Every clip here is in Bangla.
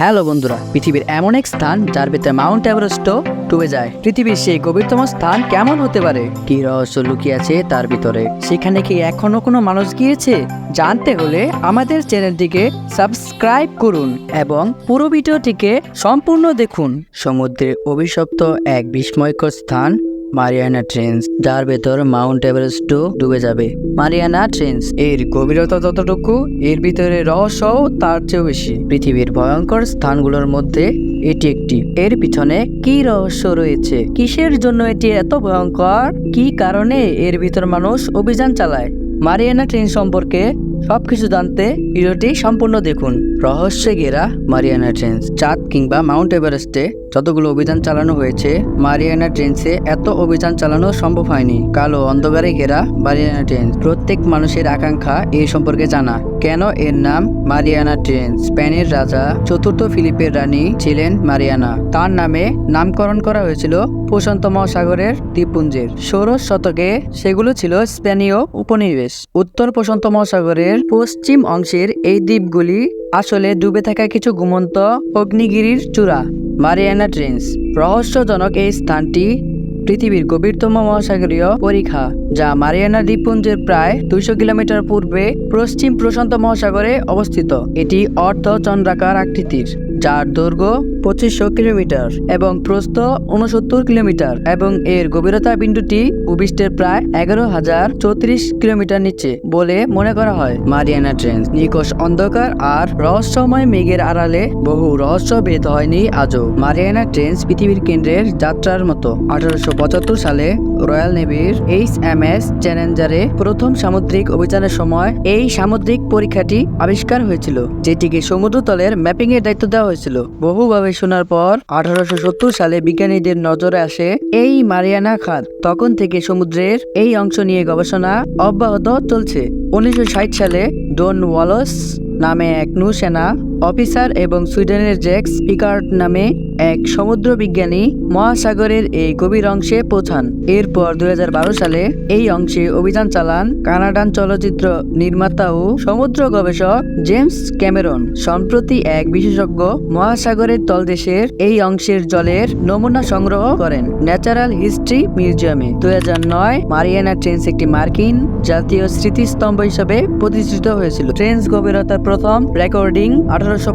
হ্যালো বন্ধুরা, পৃথিবীর এমন এক স্থান যার ভিতরে মাউন্ট এভারেস্টও ডুবে যায়। পৃথিবীর সেই গভীরতম স্থান কেমন হতে পারে? কি রহস্য লুকিয়ে আছে তার ভিতরে? সেখানে কি এখনও কোনো মানুষ গিয়েছে? জানতে হলে আমাদের চ্যানেলটিকে সাবস্ক্রাইব করুন এবং পুরো ভিডিওটিকে সম্পূর্ণ দেখুন। সমুদ্রে অভিশপ্ত এক বিস্ময়কর স্থান মারিয়ানা ট্রেন্স, যার ভেতর মাউন্ট এভারেস্টও ডুবে যাবে। মারিয়ানা ট্রেন্স, এর গভীরতা যতটুকু, এর ভিতরে রহস্যও তার চেয়েও বেশি। পৃথিবীর ভয়ঙ্কর স্থানগুলোর মধ্যে এটি একটি। এর পিছনে কি রহস্য রয়েছে? কিসের জন্য এটি এত ভয়ঙ্কর? কি কারণে এর ভিতর মানুষ অভিযান চালায়? মারিয়ানা ট্রেন সম্পর্কে সবকিছু জানতে ভিডিওটি সম্পূর্ণ দেখুন। রহস্যে ঘেরা মারিয়ানা ট্রেন্স। চাঁদ কিংবা মাউন্ট এভারেস্টে যতগুলো অভিযান চালানো হয়েছে, মারিয়ানা ট্রেন্সে এত অভিযান চালানো সম্ভব হয়নি। কালো অন্ধকারে ঘেরা মারিয়ানা ট্রেন্স। প্রত্যেক মানুষের আকাঙ্ক্ষা এই সম্পর্কে জানা। কেন এর নাম মারিয়ানা ট্রেন? স্পেনের রাজা চতুর্থ ফিলিপের রানী ছিলেন মারিয়ানা। তার নামে নামকরণ করা হয়েছিল প্রশান্ত মহাসাগরের দ্বীপপুঞ্জের। ষোড়শ শতকে সেগুলো ছিল স্পেনীয় উপনিবেশ। উত্তর প্রশান্ত মহাসাগরের পশ্চিম অংশের এই দ্বীপগুলি আসলে ডুবে থাকা কিছু ঘুমন্ত অগ্নিগিরির চূড়া, মারিয়ানা ট্রেন্স। রহস্যজনক এই স্থানটি পৃথিবীর গভীরতম মহাসাগরীয় পরীক্ষা, যা মারিয়ানা দ্বীপপুঞ্জের প্রায় দুইশো কিলোমিটার পূর্বে পশ্চিম প্রশান্ত মহাসাগরে অবস্থিত। এটি অর্ধ চন্দ্রাকার আকৃতির, যার দৈর্ঘ্য পঁচিশশো কিলোমিটার এবং প্রস্থ উনসত্তর কিলোমিটার এবং এর গভীরতা বিন্দুটি ভূপৃষ্ঠের প্রায় এগারো হাজার চৌত্রিশ কিলোমিটার নিচে বলে মনে করা হয়। মারিয়ানা ট্রেন্স নিকশ অন্ধকার আর রহস্যময় মেঘের আড়ালে বহু রহস্য ভেদ হয়নি আজও। মারিয়ানা ট্রেন্স পৃথিবীর কেন্দ্রের যাত্রার মতো। আঠারোশো পঁচাত্তর সালে রয়্যাল নেভির এইচ এম এস চ্যালেঞ্জারে প্রথম সামুদ্রিক অভিযানের সময় এই সামুদ্রিক পরীক্ষাটি আবিষ্কার হয়েছিল, যেটিকে সমুদ্রতলের ম্যাপিং এর দায়িত্ব দেওয়া হয়েছিল। বহুভাবে শোনার পর আঠারোশো সত্তর সালে বিজ্ঞানীদের নজরে আসে এই মারিয়ানা খাত। তখন থেকে সমুদ্রের এই অংশ নিয়ে গবেষণা অব্যাহত চলছে। উনিশশো ষাট সালে ডন ওয়ালস নামে এক নৌসেনা অফিসার এবং সুইডেনের জ্যাক্স পিকার্ট নামে এক সমুদ্র বিজ্ঞানী মহাসাগরের এই গভীর অংশে পৌঁছান। এরপর দু হাজার বারো সালে এই অংশে অভিযান চালান কানাডান চলচ্চিত্র নির্মাতা ও সমুদ্র গবেষক জেমস ক্যামেরন। সম্প্রতি এক বিশেষজ্ঞ মহাসাগরের তলদেশের এই অংশের জলের নমুনা সংগ্রহ করেন ন্যাচারাল হিস্ট্রি মিউজিয়ামে। দুই হাজার নয় মারিয়ানা ট্রেন্স একটি মার্কিন জাতীয় স্মৃতিস্তম্ভ হিসেবে প্রতিষ্ঠিত হয়েছিল। ট্রেন্স গভীরতার প্রথম রেকর্ডিং আঠারোশো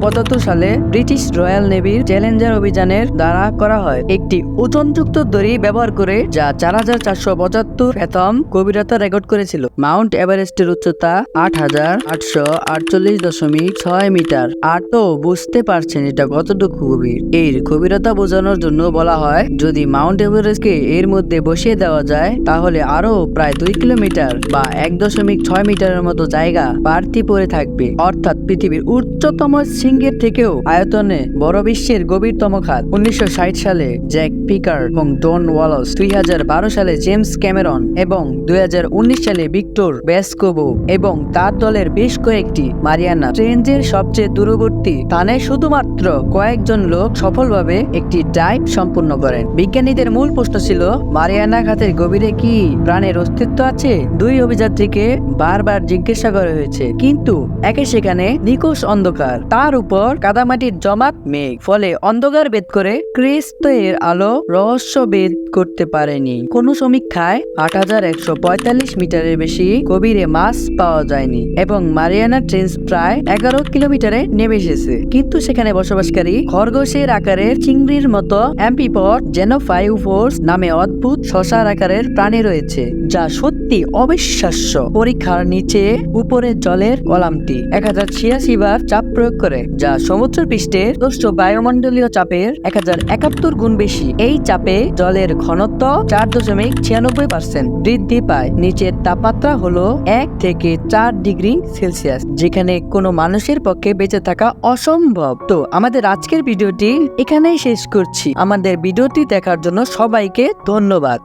সালে ব্রিটিশ রয়্যাল নেভির চ্যালেঞ্জার অভিযানের দ্বারা করা হয়। একটি ওজনযুক্ত দড়ি ব্যবহার করে যা চার হাজার চারশো পঁচাত্তর এতম গভীরতা রেকর্ড করেছিল। মাউন্ট এভারেস্টের উচ্চতা আট হাজার আটশো আটচল্লিশ দশমিক ছয় মিটার। আর তো বুঝতে পারছেন এটা কতটুকু গভীর। এর গভীরতা বোঝানোর জন্য বলা হয়, যদি মাউন্ট এভারেস্টকে এর মধ্যে বসিয়ে দেওয়া যায়, তাহলে আরও প্রায় দুই কিলোমিটার বা এক দশমিক ছয় মিটারের মতো জায়গা বাড়তি পড়ে থাকবে। অর্থাৎ পৃথিবীর উচ্চতম শৃঙ্গের থেকেও আয়তনে বড় বিশ্বের গভীরতম খাত। উনিশশো ষাট সালে জ্যাক পিকার এবং ডন ওয়ালস, দুই হাজার বারো সালে জেমস ক্যামেরন এবং দু হাজার উনিশ সালে ভিক্টর বেসকোবো এবং তার দলের বেশ কয়েকটি মারিয়ানা। ট্রেঞ্জের সবচেয়ে দূরবর্তী স্থানে শুধুমাত্র কয়েকজন লোক সফলভাবে একটি ডাইভ সম্পূর্ণ করেন। বিজ্ঞানীদের মূল প্রশ্ন ছিল, মারিয়ানা খাতের গভীরে কি প্রাণের অস্তিত্ব আছে? দুই অভিযাত্রীকে বারবার জিজ্ঞাসা করা হয়েছে, কিন্তু একে সেখানে নিকোষ অন্ধকার। তার উপর কাদামাটির জমাট মেঘ, ফলে অন্ধকার ভেদ করে ক্রিস্ত এর আলো রহস্য ভেদ করতে পারেনি। কোন সমীক্ষায় আট হাজার একশো পঁয়তাল্লিশ মিটারের বেশি গভীরে মাছ পাওয়া যায়নি এবং মারিয়ানা ট্রেন্স প্রায় এগারো কিলোমিটারে নেমে এসেছে। কিন্তু সেখানে বসবাসকারী খরগোশের আকারের চিংড়ির মতো অ্যাম্পিপট জেনোফাইউফোর্স নামে অদ্ভুত শশার আকারের প্রাণী রয়েছে, যা সত্যি অবিশ্বাস্য। পরীক্ষার নিচে উপরে জলের কলামটি, এক হাজার ছিয়াশি বার চাপ প্রয়োগ করে, যা সমুদ্র পৃষ্ঠের দোষ্ট বায়ুমণ্ডলীয় চাপের এক হাজার একাত্তর গুণ বেশি। এই চাপে জলের ঘনত্ব চার দশমিক ছিয়ানব্বই পার্সেন্ট বৃদ্ধি পায়। নিচের তাপমাত্রা হলো এক থেকে চার ডিগ্রি সেলসিয়াস, যেখানে কোনো মানুষের পক্ষে বেঁচে থাকা অসম্ভব। তো আমাদের আজকের ভিডিওটি এখানেই শেষ করছি। আমাদের ভিডিওটি দেখার জন্য সবাইকে ধন্যবাদ।